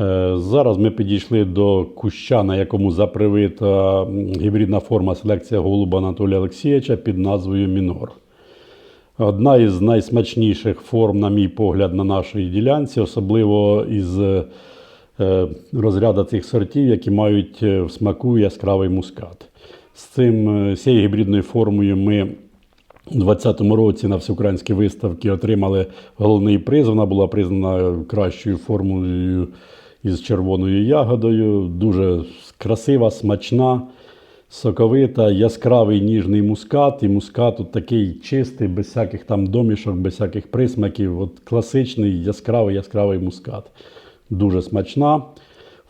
Е, Зараз ми підійшли до куща, на якому запривита гібридна форма селекція голуба Анатолія Олексійовича під назвою Мінор. Одна із найсмачніших форм, на мій погляд, на нашій ділянці, особливо із е, розряду цих сортів, які мають е, в смаку яскравий мускат. З цим, з цією гібридною формою ми у 2020 році на всеукраїнській виставці отримали головний приз. Вона була признана кращою формулою із червоною ягодою. Дуже красива, смачна, соковита, яскравий ніжний мускат. І мускат тут такий чистий, без всяких там домішок, без всяких присмаків. От класичний яскравий яскравий мускат. Дуже смачна.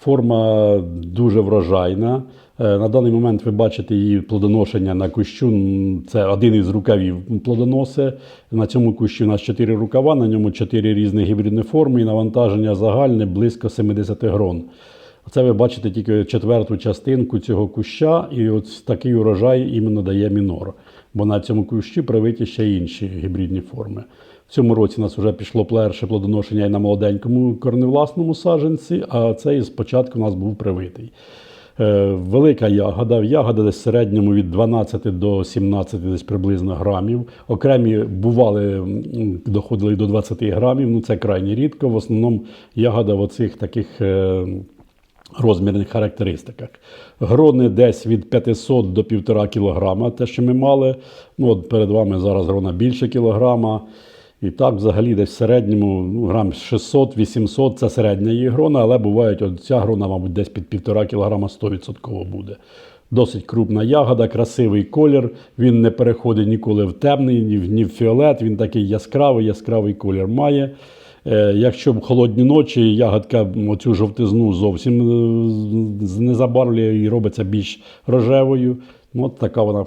Форма дуже врожайна. Е, На даний момент ви бачите її плодоношення на кущу. Це один із рукавів плодоноси. На цьому кущі у нас 4 рукава, на ньому 4 різні гібридні форми і навантаження загальне близько 70 грон. Це ви бачите тільки четверту частинку цього куща, і от такий урожай іменно дає мінор. Бо на цьому кущі привиті ще інші гібридні форми. В цьому році у нас вже пішло перше плодоношення і на молоденькому корневласному саджанці, а цей спочатку у нас був привитий. Е, Велика ягода, ягода десь в середньому від 12 до 17 десь приблизно грамів. Окремі бували, доходили до 20 грамів, ну це крайні рідко. В основному ягода в оцих таких е, розмірних характеристиках. Грони десь від 500 до 1,5 кг, те, що ми мали. Ну, от перед вами зараз грона більше кілограма. І так, взагалі, десь в середньому ну, грам 600-800 це середня її грона, але бувають, от ця грона, мабуть, десь під 1,5 кг 100% буде. Досить крупна ягода, красивий колір. Він не переходить ніколи в темний, ні в, ні в фіолет. Він такий яскравий, яскравий колір має. Е, якщо холодні ночі ягодка цю жовтизну зовсім е, не забарвлює і робиться більш рожевою. Ну, от така вона